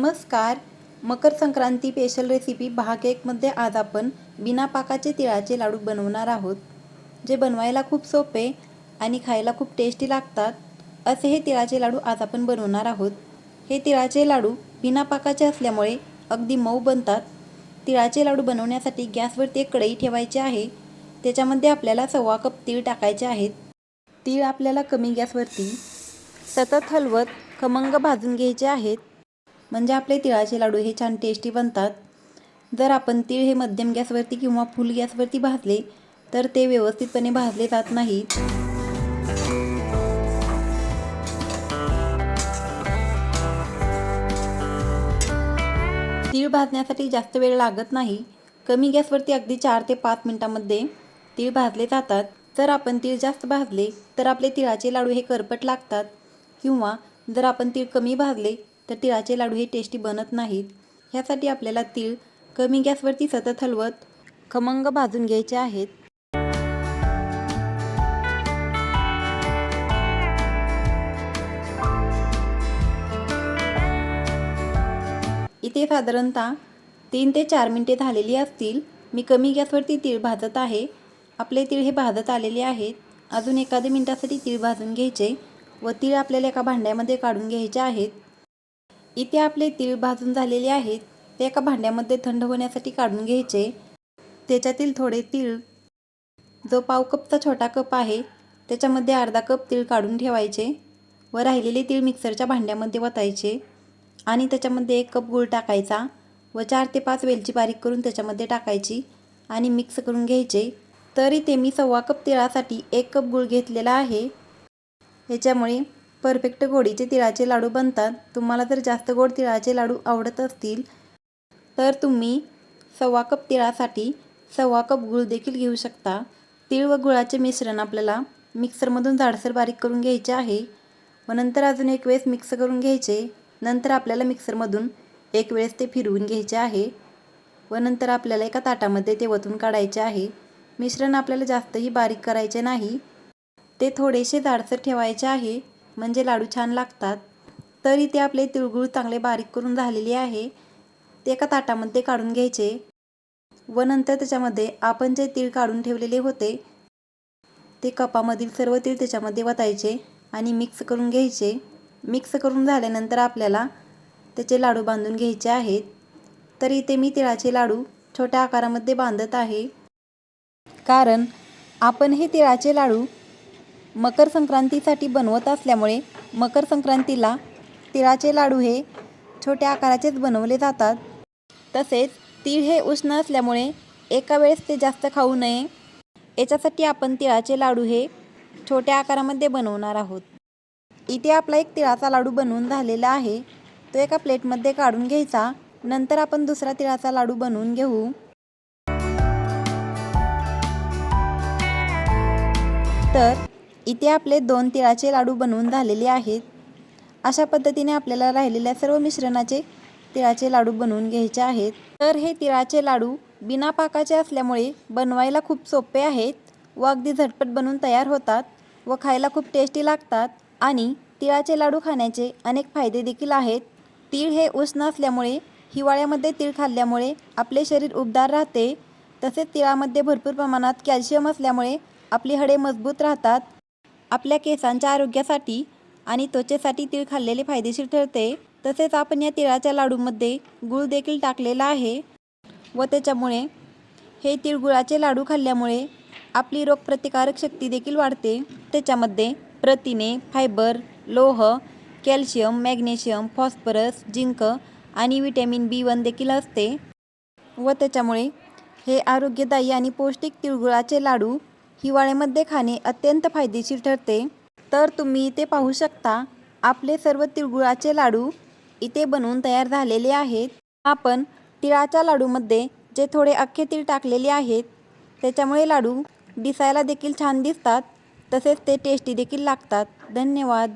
नमस्कार. Makar Sankranti special recipe भाग एकमध्ये आज आपण बिना पाकाचे तिळाचे लाडू बनवणार आहोत. जे बनवायला खूप सोपे आणि खायला खूप टेस्टी लागतात असे हे तिळाचे लाडू आज आपण बनवणार आहोत. हे तिळाचे लाडू बिना पाकाचे असल्यामुळे अगदी मऊ बनतात. तिळाचे लाडू बनवण्यासाठी गॅसवरती एक कढई ठेवायची आहे. त्याच्यामध्ये आपल्याला सव्वा कप तीळ टाकायचे आहेत. तीळ आपल्याला कमी गॅसवरती सतत हलवत खमंग भाजून घ्यायचे आहेत. म्हणजे आपले तिळाचे लाडू हे छान टेस्टी बनतात. जर आपण तीळ हे मध्यम गॅसवरती किंवा फुल गॅसवरती भाजले तर ते व्यवस्थितपणे भाजले जात नाहीत. तीळ भाजण्यासाठी जास्त वेळ लागत नाही. कमी गॅसवरती अगदी चार ते पाच मिनिटांमध्ये तीळ भाजले जातात. जर आपण तीळ जास्त भाजले तर आपले तिळाचे लाडू हे करपट लागतात. किंवा जर आपण तीळ कमी भाजले तर तिळाचे लाडू हे टेस्टी बनत नाहीत. ह्यासाठी आपल्याला तीळ कमी गॅसवरती सतत हलवत खमंग भाजून घ्यायचे आहेत. इथे साधारणतः तीन ते चार मिनटे झालेली असतील. मी कमी गॅसवरती तीळ भाजत आहे. आपले तीळ हे भाजत आलेले आहेत. अजून एखाद्या मिनटासाठी तीळ भाजून घ्यायचे व तीळ आपल्याला एका भांड्यामध्ये काढून घ्यायचे आहेत. इथे आपले तीळ भाजून झालेले आहेत ते एका भांड्यामध्ये थंड होण्यासाठी काढून घ्यायचे. त्याच्यातील थोडे तीळ जो पाव कपचा छोटा कप आहे त्याच्यामध्ये अर्धा कप तीळ काढून ठेवायचे व राहिलेले तीळ मिक्सरच्या भांड्यामध्ये वतायचे आणि त्याच्यामध्ये एक कप गूळ टाकायचा व चार ते पाच वेलची बारीक करून त्याच्यामध्ये टाकायची आणि मिक्स करून घ्यायचे. तरी ते मी सव्वा कप तिळासाठी एक कप गूळ घेतलेला आहे. ह्याच्यामुळे परफेक्ट गोडीचे तिळाचे लाडू बनतात. तुम्हाला जर जास्त गोड तिळाचे लाडू आवडत असतील तर तुम्ही सव्वा कप तिळासाठी सव्वा कप गूळ देखील घेऊ शकता. तीळ व गुळाचे मिश्रण आपल्याला मिक्सरमधून जाडसर बारीक करून घ्यायचे आहे. व नंतर अजून एक वेळेस मिक्स करून घ्यायचे. नंतर आपल्याला मिक्सरमधून एक वेळेस ते फिरवून घ्यायचे आहे. व नंतर आपल्याला एका ताटामध्ये ते वतून काढायचे आहे. मिश्रण आपल्याला जास्तही बारीक करायचे नाही. ते थोडेसे जाडसर ठेवायचे आहे. म्हणजे लाडू छान लागतात. तरी ते आपले तिळगुळ चांगले बारीक करून झालेले आहे. ते एका ताटामध्ये काढून घ्यायचे. व नंतर त्याच्यामध्ये आपण जे तीळ काढून ठेवलेले होते ते कपामधील सर्व तीळ त्याच्यामध्ये वतायचे आणि मिक्स करून घ्यायचे. मिक्स करून झाल्यानंतर आपल्याला त्याचे लाडू बांधून घ्यायचे आहेत. तर इथे मी तिळाचे लाडू छोट्या आकारामध्ये बांधत आहे. कारण आपण हे तिळाचे लाडू मकर संक्रांतीसाठी बनवत असल्यामुळे मकर संक्रांतीला तिळाचे लाडू हे छोट्या आकाराचेच बनवले जातात. तसेच तीळ हे उष्ण असल्यामुळे एका वेळेस ते जास्त खाऊ नये. याच्यासाठी आपण तिळाचे लाडू हे छोट्या आकारामध्ये बनवणार आहोत. इथे आपला एक तिळाचा लाडू बनवून झालेला आहे. तो एका प्लेटमध्ये काढून घ्यायचा. नंतर आपण दुसरा तिळाचा लाडू बनवून घेऊ. तर इथे आपले दोन तिळाचे लाडू बनवून झालेले आहेत. अशा पद्धतीने आपल्याला राहिलेल्या सर्व मिश्रणाचे तिळाचे लाडू बनवून घ्यायचे आहेत. तर हे तिळाचे लाडू बिना पाकाचे असल्यामुळे बनवायला खूप सोपे आहेत व अगदी झटपट बनवून तयार होतात व खायला खूप टेस्टी लागतात आणि तिळाचे लाडू खाण्याचे अनेक फायदे देखील आहेत. तीळ हे उष्ण असल्यामुळे हिवाळ्यामध्ये तीळ खाल्ल्यामुळे आपले शरीर उबदार राहते. तसेच तिळामध्ये भरपूर प्रमाणात कॅल्शियम असल्यामुळे आपली हडे मजबूत राहतात. आपल्या केसांच्या आरोग्यासाठी आणि त्वचेसाठी तीळ खाल्लेले फायदेशीर ठरते. तसेच आपण या तिळाच्या लाडूमध्ये गूळ देखील टाकलेला आहे व त्याच्यामुळे हे तिळगुळाचे लाडू खाल्ल्यामुळे आपली रोगप्रतिकारक शक्ती देखील वाढते. त्याच्यामध्ये प्रथिने फायबर लोह कॅल्शियम मॅग्नेशियम फॉस्फरस जिंक आणि विटॅमिन बी वन देखील असते. व त्याच्यामुळे हे आरोग्यदायी आणि पौष्टिक तिळगुळाचे लाडू हिवाळ्यामध्ये खाणे अत्यंत फायदेशीर ठरते. तर तुम्ही इथे पाहू शकता आपले सर्व तिळगुळाचे लाडू इथे बनवून तयार झालेले आहेत. आपण तिळाच्या लाडूमध्ये जे थोडे अख्खे तीळ टाकलेले आहेत त्याच्यामुळे लाडू दिसायला देखील छान दिसतात. तसेच ते टेस्टी देखील लागतात. धन्यवाद.